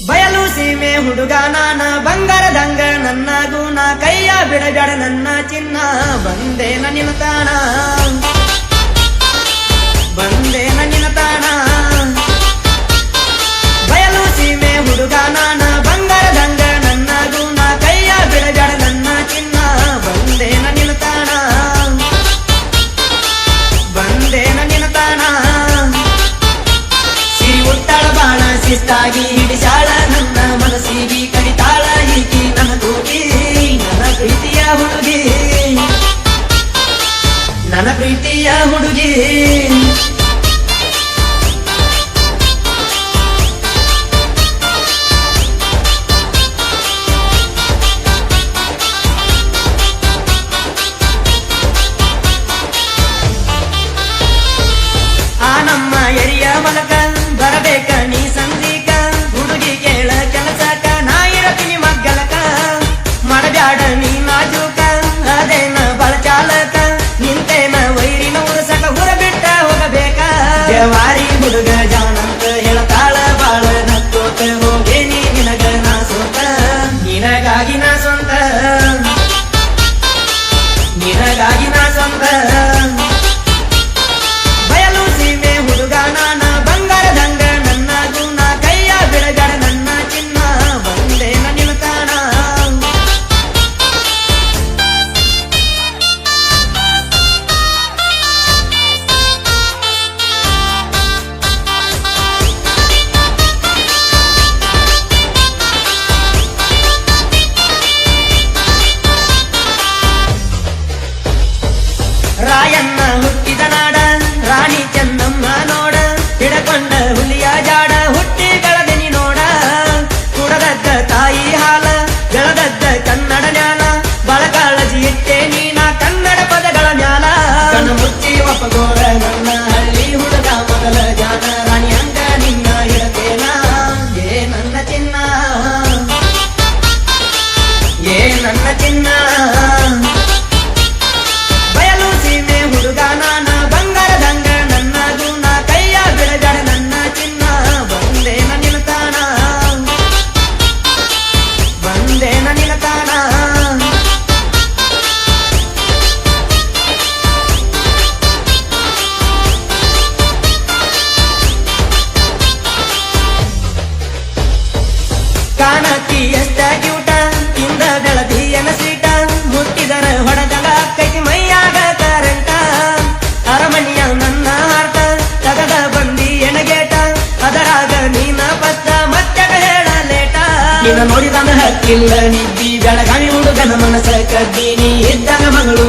ಬಯಲು ಸೀಮೆ ಹುಡುಗ ನಾನ ಬಂಗಾರದಂಗ ನನ್ನ ಗುಣ ಕೈಯ ಬಿಡಬೇಡ ನನ್ನ ಚಿನ್ನ ಬಂದೇನ ನಿಲ್ತಾನ? see yayına zamban ರಾಯಣ್ಣ ಹುಟ್ಟಿದ ನಾಡ, ರಾಣಿ ಚೆನ್ನಮ್ಮ ನೋಡ, ಹಿಡಕೊಂಡ ಹುಲಿಯ ಜಾಡ ಹುಟ್ಟಿ ಗಳದನಿ ನೋಡ. ಕುಡದದ್ದ ತಾಯಿ ಹಾಲ ಗಳದದ್ದ ಕನ್ನಡ ನ್ಯಾಲ ಬಳಕಾಳಜಿ ಇಟ್ಟೆ ನೀನ ಕನ್ನಡ ಪದಗಳ ನ್ಯಾಲ ಮುಚ್ಚಿ ಒಪ್ಪಗೋರ ಹಾಕಿದ ನೋಡಿದಾನ ಹಕ್ಕಿಲ್ಲ. ನಿದ್ದಿ ಬೆಳಗಾವಿ ಹುಡುಗನ ಮನಸ್ಸ ಕದ್ದೀನಿ ಇದ್ದಾಗ ಮಂಗಳೂರು